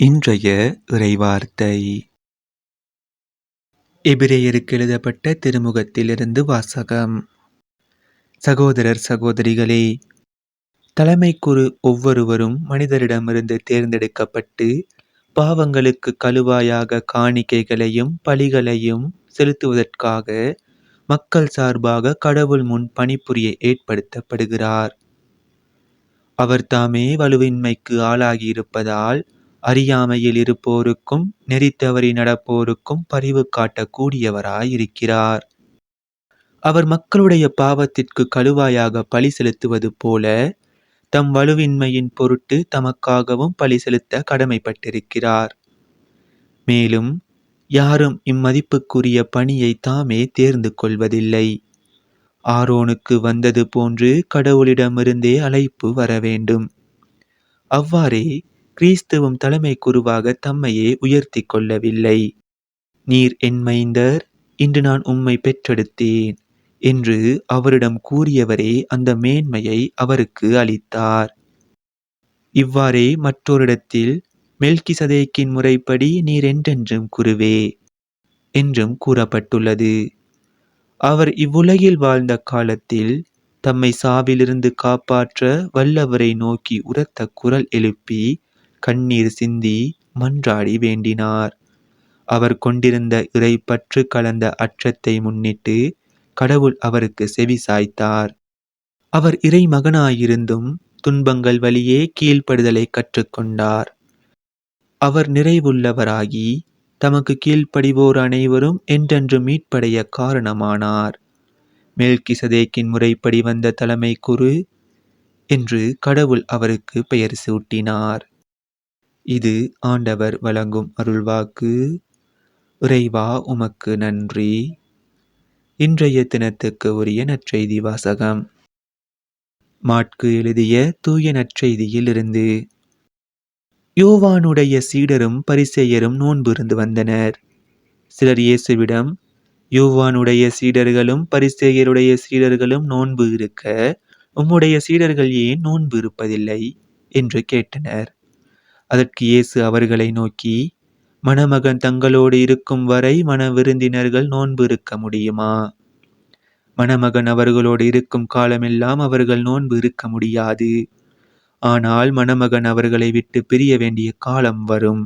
இன்றைய இறைவார்த்தை. எபிரேயருக்கு எழுதப்பட்ட திருமுகத்திலிருந்து வாசகம். சகோதரர் சகோதரிகளே தலைமைக்குரு ஒவ்வொருவரும் மனிதரிடமிருந்து தேர்ந்தெடுக்கப்பட்டு பாவங்களுக்கு கழுவாயாக காணிக்கைகளையும் பலிகளையும் செலுத்துவதற்காக மக்கள் சார்பாக கடவுள் முன் பணிபுரிய ஏற்படுத்தப்படுகிறார். அவர் தாமே வலுவின்மைக்கு ஆளாகியிருப்பதால் அறியாமையில் இருப்போருக்கும் நெறி தவறி நடப்போருக்கும் பரிவு காட்டக்கூடியவராயிருக்கிறார். அவர் மக்களுடைய பாவத்திற்கு கழுவாயாக பழி செலுத்துவது போல தம் வலுவின்மையின் பொருட்டு தமக்காகவும் பழி செலுத்த கடமைப்பட்டிருக்கிறார். மேலும் யாரும் இம்மதிப்புக்குரிய பணியை தாமே தேர்ந்து கொள்வதில்லை. ஆரோனுக்கு வந்தது போன்று கடவுளிடமிருந்தே அழைப்பு வர வேண்டும் அவ்வாறே கிறிஸ்துவும் தலைமை குருவாக தம்மையே உயர்த்தி கொள்ளவில்லை. நீர் என் மைந்தர் இன்று நான் உம்மை பெற்றெடுத்தேன் என்று அவரிடம் கூறியவரே அந்த மேன்மையை அவருக்கு அளித்தார். இவ்வாறே மற்றொரிடத்தில் மெல்கிசதேக்கின் முறைப்படி நீர் என்றென்றும் குருவே என்றும் கூறப்பட்டுள்ளது. அவர் இவ்வுலகில் வாழ்ந்த காலத்தில் தம்மை சாவிலிருந்து காப்பாற்ற வல்லவரை நோக்கி உரத்த குரல் எழுப்பி கண்ணீர் சிந்தி மன்றாடி வேண்டினார். அவர் கொண்டிருந்த இறைப்பற்று கலந்த அச்சத்தை முன்னிட்டு கடவுள் அவருக்கு செவி சாய்த்தார். அவர் இறை மகனாயிருந்தும் துன்பங்கள் வழியே கீழ்ப்படுதலை கற்றுக்கொண்டார். அவர் நிறைவுள்ளவராகி தமக்கு கீழ்ப்படிவோர் அனைவரும் என்றென்று மீட்படைய காரணமானார். மேல்கிசதேக்கின் முறைப்படி வந்த தலைமை குரு என்று கடவுள் அவருக்கு பெயர் சூட்டினார். இது ஆண்டவர் வழங்கும் அருள்வாக்கு. இறைவா உமக்கு நன்றி. இன்றைய தினத்துக்கு உரிய நற்செய்தி வாசகம். மாட்கு எழுதிய தூய நற்செய்தியில் இருந்து யோவானுடைய சீடரும் பரிசெயரும் நோன்பு இருந்து வந்தனர். சிலர் இயேசுவிடம் யோவானுடைய சீடர்களும் பரிசேயருடைய சீடர்களும் நோன்பு இருக்க உம்முடைய சீடர்கள் ஏன் நோன்பு இருப்பதில்லை? என்று கேட்டனர். அதற்கு இயேசு அவர்களை நோக்கி மணமகன் தங்களோடு இருக்கும் வரை மன விருந்தினர்கள் நோன்பு இருக்க முடியுமா? மணமகன் அவர்களோடு இருக்கும் காலமெல்லாம் அவர்கள் நோன்பு இருக்க முடியாது. ஆனால் மணமகன் அவர்களை விட்டு பிரிய வேண்டிய காலம் வரும்.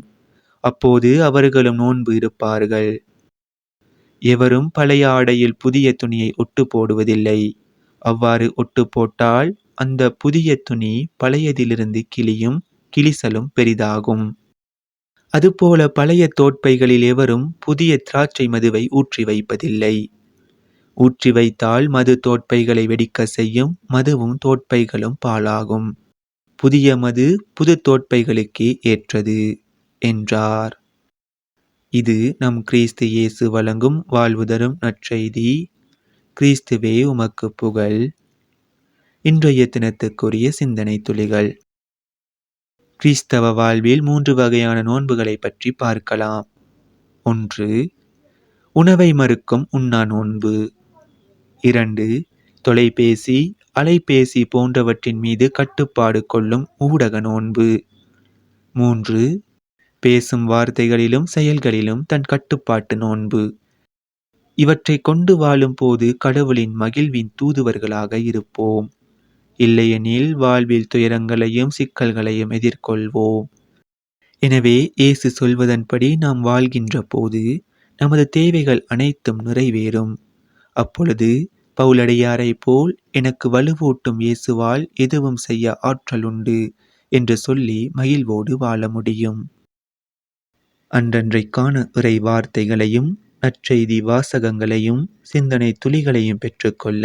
அப்போது அவர்களும் நோன்பு இருப்பார்கள். எவரும் பழைய ஆடையில் புதிய துணியை ஒட்டு போடுவதில்லை. அவ்வாறு ஒட்டு போட்டால் அந்த புதிய துணி பழையதிலிருந்து கிளியும் கிளிசலும் பெரிதாகும். அதுபோல பழைய தோட்பைகளில் எவரும் புதிய திராட்சை மதுவை ஊற்றி வைப்பதில்லை. ஊற்றி வைத்தால் மது தோட்பைகளை வெடிக்க செய்யும் மதுவும் தோட்பைகளும் பாலாகும் புதிய மது புது தோட்பைகளுக்கே ஏற்றது என்றார். இது நம் கிறிஸ்து இயேசு வழங்கும் வாழ்வுதரும் நற்செய்தி. கிறிஸ்துவே உமக்கு புகழ். இன்றைய தினத்துக்குரிய சிந்தனை துளிகள் கிறிஸ்தவ வாழ்வில் மூன்று வகையான நோன்புகளை பற்றி பார்க்கலாம். ஒன்று உணவை மறுக்கும் உண்ணா நோன்பு. இரண்டு தொலைபேசி அலைபேசி போன்றவற்றின் மீது கட்டுப்பாடு கொள்ளும் ஊடக நோன்பு. மூன்று பேசும் வார்த்தைகளிலும் செயல்களிலும் தன் கட்டுப்பாட்டு நோன்பு. இவற்றை கொண்டு வாழும் போது கடவுளின் மகிழ்வின் தூதுவர்களாக இருப்போம். இல்லையெனில் வாழ்வில் துயரங்களையும் சிக்கல்களையும் எதிர்கொள்வோம். எனவே இயேசு சொல்வதன்படி நாம் வாழ்கின்ற போது நமது தேவைகள் அனைத்தும் நிறைவேறும். அப்பொழுது பவுலடியாரை போல் எனக்கு வலுவூட்டும் இயேசுவால் எதுவும் செய்ய ஆற்றல் உண்டு என்று சொல்லி மகிழ்வோடு வாழ முடியும். அன்றன்றைக்கான இறை வார்த்தைகளையும் நற்செய்தி வாசகங்களையும் சிந்தனை துளிகளையும் பெற்றுக்கொள்ள